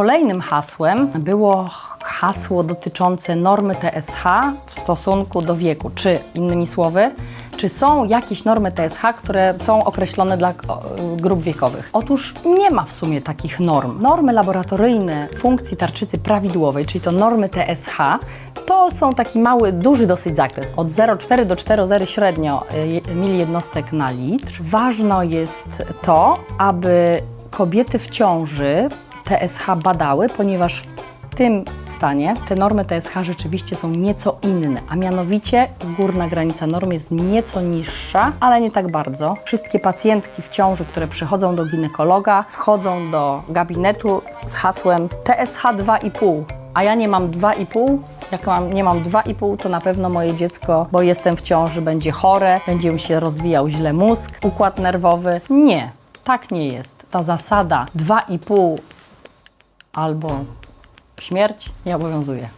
Kolejnym hasłem było hasło dotyczące normy TSH w stosunku do wieku, czy innymi słowy, czy są jakieś normy TSH, które są określone dla grup wiekowych? Otóż nie ma w sumie takich norm. Normy laboratoryjne funkcji tarczycy prawidłowej, czyli to normy TSH, to są taki mały, duży dosyć zakres. Od 0,4 do 4,0 średnio y, mili jednostek na litr. Ważne jest to, aby kobiety w ciąży TSH badały, ponieważ w tym stanie te normy TSH rzeczywiście są nieco inne, a mianowicie górna granica norm jest nieco niższa, ale nie tak bardzo. Wszystkie pacjentki w ciąży, które przychodzą do ginekologa, wchodzą do gabinetu z hasłem TSH 2,5, a ja nie mam 2,5. Jak mam, nie mam 2,5, to na pewno moje dziecko, bo jestem w ciąży, będzie chore, będzie mu się rozwijał źle mózg, układ nerwowy. Nie, tak nie jest. Ta zasada 2,5 albo śmierć nie obowiązuje.